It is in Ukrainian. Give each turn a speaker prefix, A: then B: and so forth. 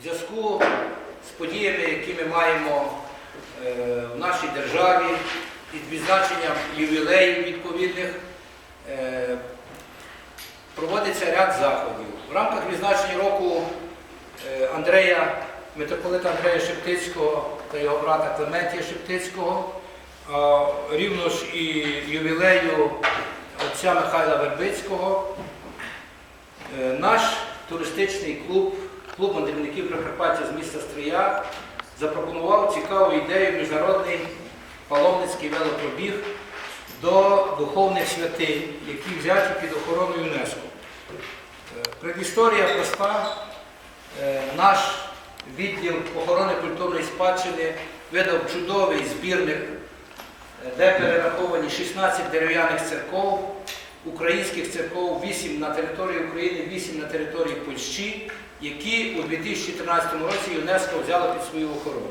A: В зв'язку з подіями, які ми маємо е, в нашій державі, із відзначенням ювілеїв відповідних, е, проводиться ряд заходів. В рамках відзначення року е, Андрея, митрополита Андрея Шептицького та його брата Клементія Шептицького, рівно ж і ювілею отця Михайла Вербицького, наш туристичний клуб, клуб мандрівників Прикарпаття з міста Стрия, запропонував цікаву ідею міжнародний паломницький велопробіг до духовних святинь, які взяті під охорону ЮНЕСКО. Е, Предісторія проста. Е, Наш відділ охорони культурної спадщини видав чудовий збірник, е, де перераховані 16 дерев'яних церков, українських церков, 8 на території України, 8 на території Польщі, які у 2013 році ЮНЕСКО взяло під свою охорону.